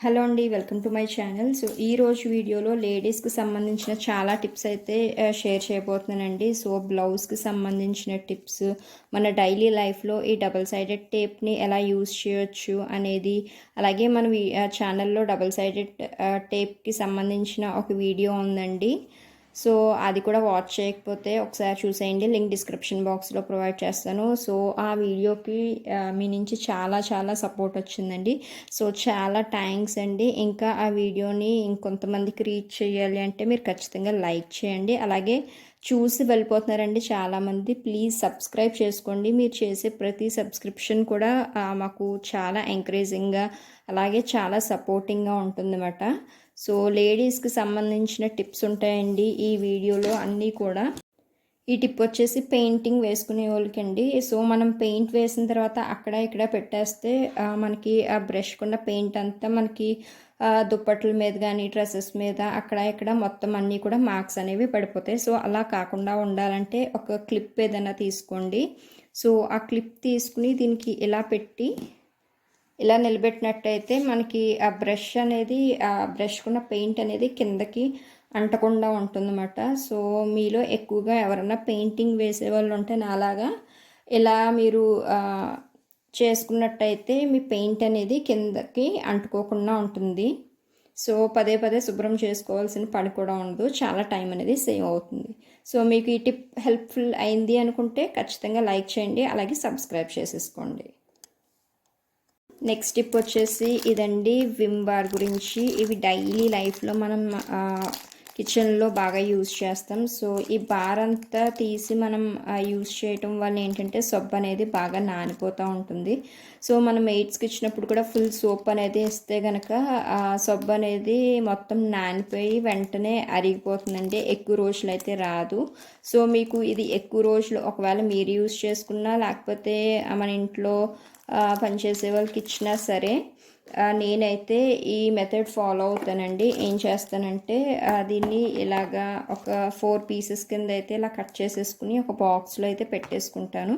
Hello అండి welcome to my channel so ఈ రోజు వీడియోలో లేడీస్కి సంబంధించిన చాలా టిప్స్ అయితే షేర్ చేయబోతున్నానండి. సో బ్లౌజ్కి సంబంధించిన టిప్స్ మన డైలీ లైఫ్లో ఈ డబల్ సైడెడ్ టేప్ని ఎలా యూజ్ చేయొచ్చు అనేది అలాగే మన ఛానల్లో డబల్ సైడెడ్ టేప్కి సంబంధించిన ఒక వీడియో ఉందండి. సో అది కూడా వాచ్ చేయకపోతే ఒకసారి చూసేయండి. లింక్ డిస్క్రిప్షన్ బాక్స్లో ప్రొవైడ్ చేస్తాను. సో ఆ వీడియోకి మీ నుంచి చాలా చాలా సపోర్ట్ వచ్చిందండి. సో చాలా థ్యాంక్స్ అండి. ఇంకా ఆ వీడియోని ఇంకొంతమందికి రీచ్ చేయాలి అంటే మీరు ఖచ్చితంగా లైక్ చేయండి. అలాగే చూసి వెళ్ళిపోతున్నారండి చాలామంది. ప్లీజ్ సబ్స్క్రైబ్ చేసుకోండి. మీరు చేసే ప్రతి సబ్స్క్రిప్షన్ కూడా మాకు చాలా ఎంకరేజింగ్గా అలాగే చాలా సపోర్టింగ్గా ఉంటుందన్నమాట. సో లేడీస్కి సంబంధించిన టిప్స్ ఉంటాయండి ఈ వీడియోలో అన్నీ కూడా. ఈ టిప్ వచ్చేసి పెయింటింగ్ వేసుకునే వాళ్ళకండి. సో మనం పెయింట్ వేసిన తర్వాత అక్కడ ఇక్కడ పెట్టేస్తే మనకి ఆ బ్రష్ కున్న పెయింట్ అంతా మనకి దుప్పట్ల మీద కానీ డ్రెస్సెస్ మీద అక్కడ ఇక్కడ మొత్తం అన్నీ కూడా మార్క్స్ అనేవి పడిపోతాయి. సో అలా కాకుండా ఉండాలంటే ఒక క్లిప్ ఏదైనా తీసుకోండి. సో ఆ క్లిప్ తీసుకుని దీనికి ఇలా పెట్టి ఇలా నిలబెట్టినట్టయితే మనకి ఆ బ్రష్ అనేది ఆ బ్రష్కున్న పెయింట్ అనేది కిందకి అంటకుండా ఉంటుందన్నమాట. సో మీలో ఎక్కువగా ఎవరైనా పెయింటింగ్ వేసే వాళ్ళు ఉంటే నాలాగా ఇలా మీరు చేసుకున్నట్టయితే మీ పెయింట్ అనేది కిందకి అంటుకోకుండా ఉంటుంది. సో పదే పదే శుభ్రం చేసుకోవాల్సిన పని కూడా ఉండదు. చాలా టైం అనేది సేవ్ అవుతుంది. సో మీకు ఈ టిప్ హెల్ప్ఫుల్ అయింది అనుకుంటే ఖచ్చితంగా లైక్ చేయండి. అలాగే సబ్స్క్రైబ్ చేసేసుకోండి. నెక్స్ట్ టిప్ వచ్చేసి ఇదండి విమ్ బార్ గురించి. ఇవి డైలీ లైఫ్లో మనం కిచెన్లో బాగా యూజ్ చేస్తాం. సో ఈ బార్ అంతా తీసి మనం యూజ్ చేయటం వల్ల ఏంటంటే సబ్బు అనేది బాగా నానిపోతూ ఉంటుంది. సో మనం ఎయిడ్స్కి ఇచ్చినప్పుడు కూడా ఫుల్ సోప్ అనేది ఇస్తే కనుక సబ్బు అనేది మొత్తం నానిపోయి వెంటనే అరిగిపోతుందండి. ఎక్కువ రోజులు అయితే రాదు. సో మీకు ఇది ఎక్కువ రోజులు ఒకవేళ మీరు యూజ్ చేసుకున్నా లేకపోతే మన ఇంట్లో పనిచేసే వాళ్ళకి ఇచ్చినా సరే నేనైతే ఈ మెథడ్ ఫాలో అవుతానండి. ఏం చేస్తానంటే దీన్ని ఇలాగా ఒక ఫోర్ పీసెస్ కింద అయితే ఇలా కట్ చేసేసుకుని ఒక బాక్స్లో అయితే పెట్టేసుకుంటాను.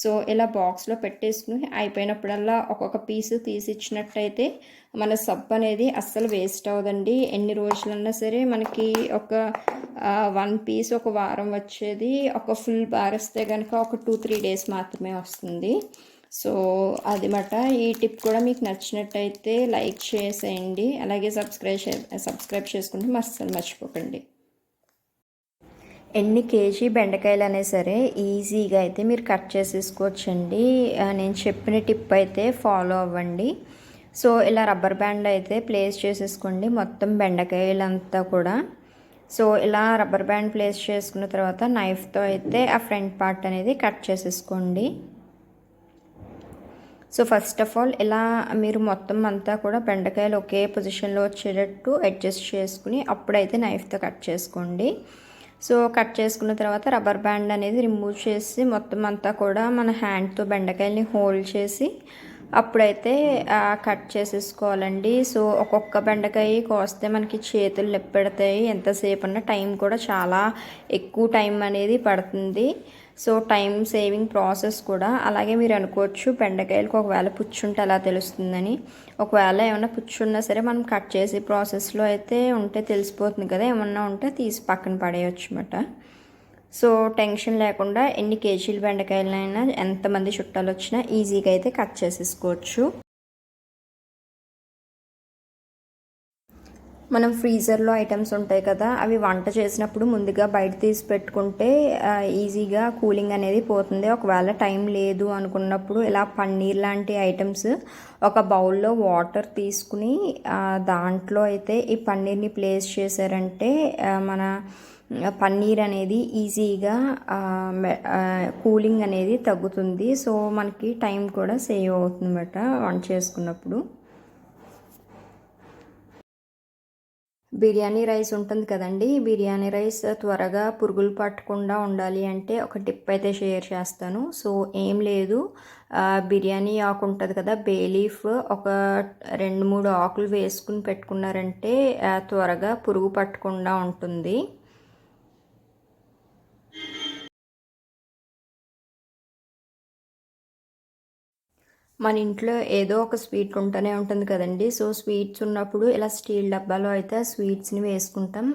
సో ఇలా బాక్స్లో పెట్టేసుకుని అయిపోయినప్పుడల్లా ఒక్కొక్క పీసు తీసి ఇచ్చినట్టయితే మన సబ్బు అనేది అస్సలు వేస్ట్ అవ్వదండి. ఎన్ని రోజులన్నా సరే మనకి ఒక వన్ పీస్ ఒక వారం వచ్చేది ఒక ఫుల్ బార్ వస్తే కనుక ఒక టూ త్రీ డేస్ మాత్రమే వస్తుంది. సో అది మాట. ఈ టిప్ కూడా మీకు నచ్చినట్టయితే లైక్ చేసేయండి. అలాగే సబ్స్క్రైబ్ చే సబ్స్క్రైబ్ చేసుకుంటే మస్తు మర్చిపోకండి. ఎన్ని కేజీ బెండకాయలు అనే సరే ఈజీగా అయితే మీరు కట్ చేసేసుకోవచ్చండి. నేను చెప్పిన టిప్ అయితే ఫాలో అవ్వండి. సో ఇలా రబ్బర్ బ్యాండ్ అయితే ప్లేస్ చేసేసుకోండి మొత్తం బెండకాయలంతా కూడా. సో ఇలా రబ్బర్ బ్యాండ్ ప్లేస్ చేసుకున్న తర్వాత నైఫ్తో అయితే ఆ ఫ్రంట్ పార్ట్ అనేది కట్ చేసేసుకోండి. సో ఫస్ట్ ఆఫ్ ఆల్ ఇలా మీరు మొత్తం అంతా కూడా బెండకాయలు ఒకే పొజిషన్లో వచ్చేటట్టు అడ్జస్ట్ చేసుకుని అప్పుడైతే నైఫ్తో కట్ చేసుకోండి. సో కట్ చేసుకున్న తర్వాత రబ్బర్ బ్యాండ్ అనేది రిమూవ్ చేసి మొత్తం అంతా కూడా మన హ్యాండ్తో బెండకాయల్ని హోల్డ్ చేసి అప్పుడైతే కట్ చేసేసుకోవాలండి. సో ఒక్కొక్క బెండకాయ కోస్తే మనకి చేతులు నొప్పి పెడతాయి ఎంతసేపు అన్న టైం కూడా చాలా ఎక్కువ టైం అనేది పడుతుంది. సో టైం సేవింగ్ ప్రాసెస్ కూడా అలాగే మీరు అనుకోవచ్చు బెండకాయలకు ఒకవేళ పుచ్చుంటే అలా తెలుస్తుందని. ఒకవేళ ఏమైనా పుచ్చున్నా సరే మనం కట్ చేసే ప్రాసెస్లో అయితే ఉంటే తెలిసిపోతుంది కదా ఏమన్నా ఉంటే తీసి పక్కన పడేయచ్చు అన్నమాట. సో టెన్షన్ లేకుండా ఎన్ని కేజీలు బెండకాయలైనా ఎంతమంది చుట్టాలు వచ్చినా ఈజీగా అయితే కట్ చేసేసుకోవచ్చు. మనం ఫ్రీజర్లో ఐటమ్స్ ఉంటాయి కదా అవి వంట చేసినప్పుడు ముందుగా బయట తీసి పెట్టుకుంటే ఈజీగా కూలింగ్ అనేది పోతుంది. ఒకవేళ టైం లేదు అనుకున్నప్పుడు ఇలా పన్నీర్ లాంటి ఐటమ్స్ ఒక బౌల్లో వాటర్ తీసుకుని దాంట్లో అయితే ఈ పన్నీర్ని ప్లేస్ చేశారంటే మన పన్నీర్ అనేది ఈజీగా కూలింగ్ అనేది తగ్గుతుంది. సో మనకి టైం కూడా సేవ్ అవుతుంది అన్నమాట వంట చేసుకున్నప్పుడు. బిర్యానీ రైస్ ఉంటుంది కదండి. బిర్యానీ రైస్ త్వరగా పురుగులు పట్టకుండా ఉండాలి అంటే ఒక టిప్ అయితే షేర్ చేస్తాను. సో ఏం లేదు. బిర్యానీ ఆకు ఉంటుంది కదా బేలీఫ్ ఒక రెండు మూడు ఆకులు వేసుకుని పెట్టుకున్నారంటే త్వరగా పురుగు పట్టకుండా ఉంటుంది. మన ఇంట్లో ఏదో ఒక స్వీట్ ఉంటూనే ఉంటుంది కదండి. సో స్వీట్స్ ఉన్నప్పుడు ఇలా స్టీల్ డబ్బాలో అయితే స్వీట్స్ని వేసుకుంటాం.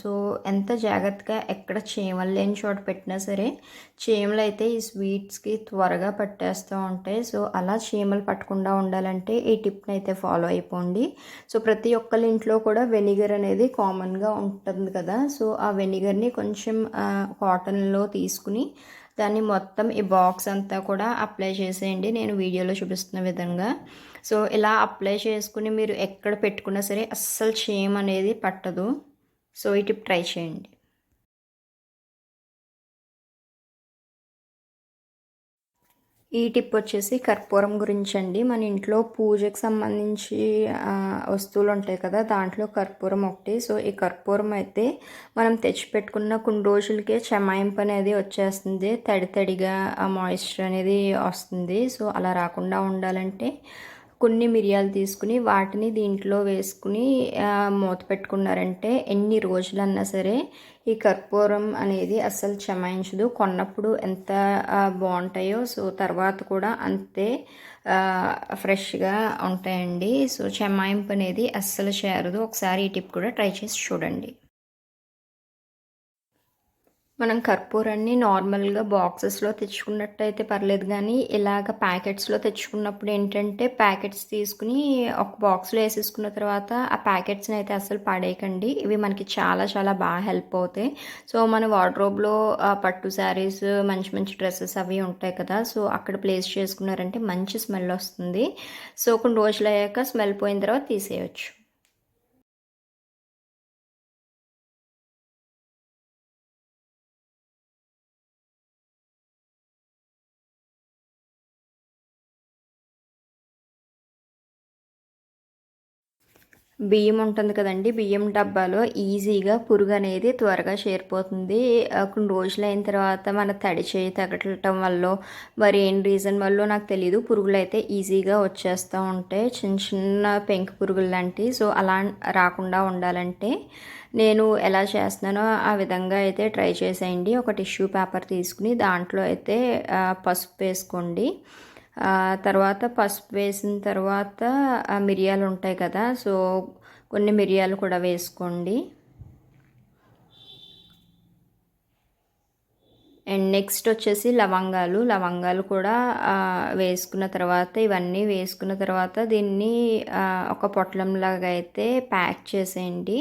సో ఎంత జాగ్రత్తగా ఎక్కడ చీమలు లేని చోట పెట్టినా సరే చీమలు అయితే ఈ స్వీట్స్కి త్వరగా పట్టేస్తూ ఉంటాయి. సో అలా చీమలు పట్టకుండా ఉండాలంటే ఈ టిప్ని అయితే ఫాలో అయిపోండి. సో ప్రతి ఒక్కరి ఇంట్లో కూడా వెనిగర్ అనేది కామన్గా ఉంటుంది కదా. సో ఆ వెనిగర్ని కొంచెం కాటన్లో తీసుకుని దాన్ని మొత్తం ఈ బాక్స్ అంతా కూడా అప్లై చేసేయండి. నేను వీడియోలో చూపిస్తున్న విధంగా. సో ఇలా అప్లై చేసుకుని మీరు ఎక్కడ పెట్టుకున్నా సరే అస్సలు చీమ అనేది పట్టదు. సో ఈ టిప్ ట్రై చేయండి. ఈ టిప్ వచ్చేసి కర్పూరం గురించి అండి మన ఇంట్లో పూజకి సంబంధించి వస్తువులు ఉంటాయి కదా దాంట్లో కర్పూరం ఒకటి. సో ఈ కర్పూరం అయితే మనం తెచ్చిపెట్టుకున్న కొన్ని రోజులకే చెమాయింపు అనేది వచ్చేస్తుంది. తడి తడిగా ఆ మాయిశ్చర్ అనేది వస్తుంది. సో అలా రాకుండా ఉండాలంటే కొన్ని మిరియాలు తీసుకుని వాటిని దీంట్లో వేసుకుని మూత పెట్టుకున్నారంటే ఎన్ని రోజులన్నా సరే ఈ కర్పూరం అనేది అస్సలు చెమాయించదు. కొన్నప్పుడు ఎంత బాగుంటాయో సో తర్వాత కూడా అంతే ఫ్రెష్గా ఉంటాయండి. సో చెమాయింపు అనేది అస్సలు చేరదు. ఒకసారి ఈ టిప్ కూడా ట్రై చేసి చూడండి. మనం కర్పూరాన్ని నార్మల్గా బాక్సెస్లో తెచ్చుకున్నట్టయితే పర్లేదు కానీ ఇలాగ ప్యాకెట్స్లో తెచ్చుకున్నప్పుడు ఏంటంటే ప్యాకెట్స్ తీసుకుని ఒక బాక్స్లో వేసేసుకున్న తర్వాత ఆ ప్యాకెట్స్ని అయితే అసలు పడేయకండి. ఇవి మనకి చాలా చాలా బాగా హెల్ప్ అవుతాయి. సో మన వార్డ్రోబ్లో పట్టు శారీస్ మంచి మంచి డ్రెస్సెస్ అవి ఉంటాయి కదా. సో అక్కడ ప్లేస్ చేసుకున్నారంటే మంచి స్మెల్ వస్తుంది. సో కొన్ని రోజులు అయ్యాక స్మెల్ పోయిన తర్వాత తీసేయచ్చు. బియ్యం ఉంటుంది కదండి. బియ్యం డబ్బాలో ఈజీగా పురుగు అనేది త్వరగా చేరిపోతుంది. కొన్ని రోజులు అయిన తర్వాత మన తడి చేయి తగలటం వల్ల మరి ఏం రీజన్ వల్ల నాకు తెలియదు పురుగులు అయితే ఈజీగా వచ్చేస్తూ ఉంటాయి చిన్న చిన్న పెంకు పురుగులు లాంటివి. సో అలా రాకుండా ఉండాలంటే నేను ఎలా చేస్తున్నానో ఆ విధంగా అయితే ట్రై చేసేయండి. ఒక టిష్యూ పేపర్ తీసుకుని దాంట్లో అయితే పసుపు వేసుకోండి. తర్వాత పసుపు వేసిన తర్వాత ఆ మిరియాలు ఉంటాయి కదా సో కొన్ని మిరియాలు కూడా వేసుకోండి. అండ్ నెక్స్ట్ వచ్చేసి లవంగాలు. లవంగాలు కూడా వేసుకున్న తర్వాత ఇవన్నీ వేసుకున్న తర్వాత దీన్ని ఒక పొట్లంలాగా అయితే ప్యాక్ చేసేయండి.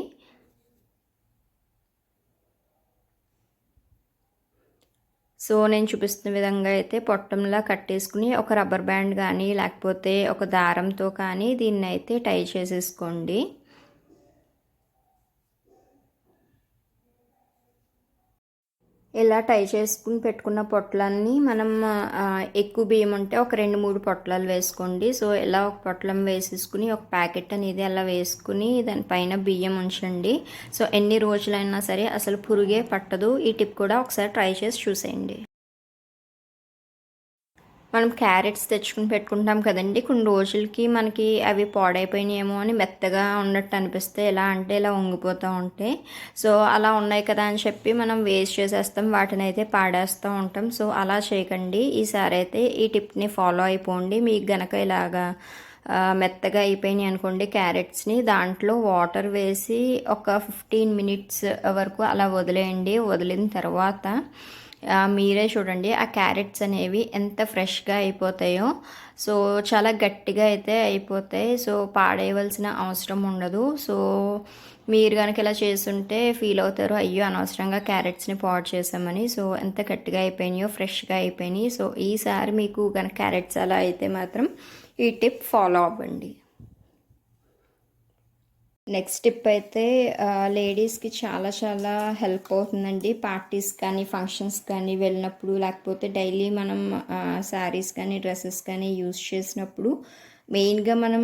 సో నేను చూపిస్తున్న విధంగా అయితే పొట్టంలా కట్టేసుకుని ఒక రబ్బర్ బ్యాండ్ కానీ లేకపోతే ఒక దారంతో కానీ దీన్ని అయితే టై చేసేసుకోండి. ఇలా టై చేసుకుని పెట్టుకున్న పొట్లాన్ని మనం ఎక్కువ బియ్యం ఉంటే ఒక రెండు మూడు పొట్లాలు వేసుకోండి. సో ఇలా ఒక పొట్లం వేసేసుకుని ఒక ప్యాకెట్ అనేది అలా వేసుకుని దానిపైన బియ్యం ఉంచండి. సో ఎన్ని రోజులైనా సరే అసలు పురుగే పట్టదు. ఈ టిప్ కూడా ఒకసారి ట్రై చేసి చూసేయండి. మనం క్యారెట్స్ తెచ్చుకుని పెట్టుకుంటాం కదండి. కొన్ని రోజులకి మనకి అవి పాడైపోయినాయేమో అని మెత్తగా ఉన్నట్టు అనిపిస్తే ఎలా అంటే ఇలా వంగిపోతూ ఉంటాయి సో అలా ఉన్నాయి కదా అని చెప్పి మనం వేస్ట్ చేసేస్తాం వాటిని అయితే పాడేస్తూ ఉంటాం. సో అలా చేయకండి. ఈసారి అయితే ఈ టిప్ని ఫాలో అయిపోండి. మీకు గనక ఇలాగా మెత్తగా అయిపోయినాయి అనుకోండి క్యారెట్స్ని దాంట్లో వాటర్ వేసి ఒక ఫిఫ్టీన్ మినిట్స్ వరకు అలా వదిలేయండి. వదిలిన తర్వాత మీరే చూడండి ఆ క్యారెట్స్ అనేవి ఎంత ఫ్రెష్గా అయిపోతాయో. సో చాలా గట్టిగా అయితే అయిపోతాయి. సో పాడేయవలసిన అవసరం ఉండదు. సో మీరు కనుక ఇలా చేస్తుంటే ఫీల్ అవుతారు అయ్యో అనవసరంగా క్యారెట్స్ని పాడు చేసామని సో ఎంత గట్టిగా అయిపోయినాయో ఫ్రెష్గా అయిపోయినాయి. సో ఈసారి మీకు కనుక క్యారెట్స్ అలా అయితే మాత్రం ఈ టిప్ ఫాలో అవ్వండి. నెక్స్ట్ టిప్ అయితే లేడీస్కి చాలా చాలా హెల్ప్ అవుతుందండి. పార్టీస్ కానీ ఫంక్షన్స్ కానీ వెళ్ళినప్పుడు లేకపోతే డైలీ మనం శారీస్ కానీ డ్రెస్సెస్ కానీ యూస్ చేసినప్పుడు మెయిన్గా మనం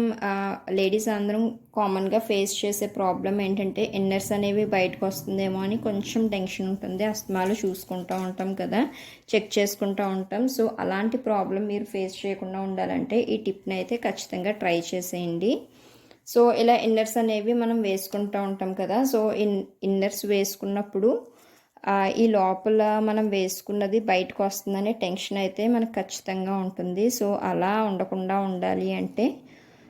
లేడీస్ అందరం కామన్గా ఫేస్ చేసే ప్రాబ్లం ఏంటంటే ఇన్నర్స్ అనేవి బయటకు వస్తుందేమో అని కొంచెం టెన్షన్ ఉంటుంది. అస్తమాలు చూసుకుంటూ ఉంటాం కదా చెక్ చేసుకుంటూ ఉంటాం. సో అలాంటి ప్రాబ్లం మీరు ఫేస్ చేయకుండా ఉండాలంటే ఈ టిప్ని అయితే ఖచ్చితంగా ట్రై చేసేయండి. సో ఇలా ఇన్నర్స్ అనేవి మనం వేసుకుంటూ ఉంటాం కదా. సో ఇన్ ఇన్నర్స్ వేసుకున్నప్పుడు ఈ లోపల మనం వేసుకున్నది బయటకు వస్తుందనే టెన్షన్ అయితే మనకు ఖచ్చితంగా ఉంటుంది. సో అలా ఉండకుండా ఉండాలి అంటే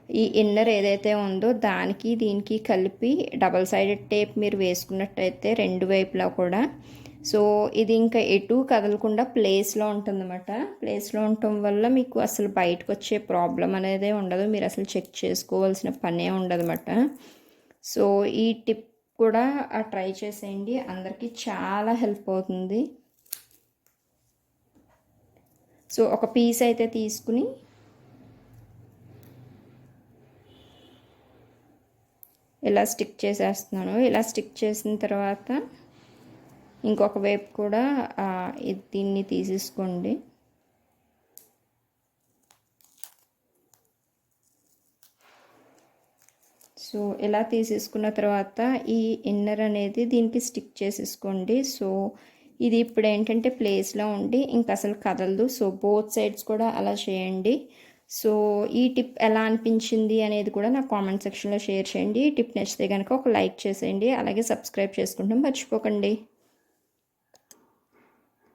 ఈ ఇన్నర్ ఏదైతే ఉందో దానికి దీనికి కలిపి డబల్ సైడెడ్ టేప్ మీరు వేసుకున్నట్టయితే రెండు వైపులా కూడా సో ఇది ఇంకా ఎటు కదలకుండా ప్లేస్లో ఉంటుందన్నమాట. ప్లేస్లో ఉండటం వల్ల మీకు అసలు బయటకు వచ్చే ప్రాబ్లం అనేది ఉండదు. మీరు అసలు చెక్ చేసుకోవాల్సిన పనే ఉండదన్నమాట. సో ఈ టిప్ కూడా ట్రై చేసేయండి. అందరికీ చాలా హెల్ప్ అవుతుంది. సో ఒక పీస్ అయితే తీసుకుని ఇలా స్టిక్ చేసేస్తున్నాను ఇలా స్టిక్ చేసిన తర్వాత ఇంకొక వైపు కూడా దీన్ని తీసేసుకోండి. సో ఇలా తీసేసుకున్న తర్వాత ఈ ఇన్నర్ అనేది దీనికి స్టిక్ చేసేసుకోండి. సో ఇది ఇప్పుడు ఏంటంటే ప్లేస్లో ఉండి ఇంక అసలు కదలదు. సో బోత్ సైడ్స్ కూడా అలా చేయండి. సో ఈ టిప్ ఎలా అనిపించింది అనేది కూడా నా కామెంట్ సెక్షన్లో షేర్ చేయండి. ఈ టిప్ నచ్చితే కనుక ఒక లైక్ చేసేయండి. అలాగే సబ్స్క్రైబ్ చేసుకుంటాం మర్చిపోకండి.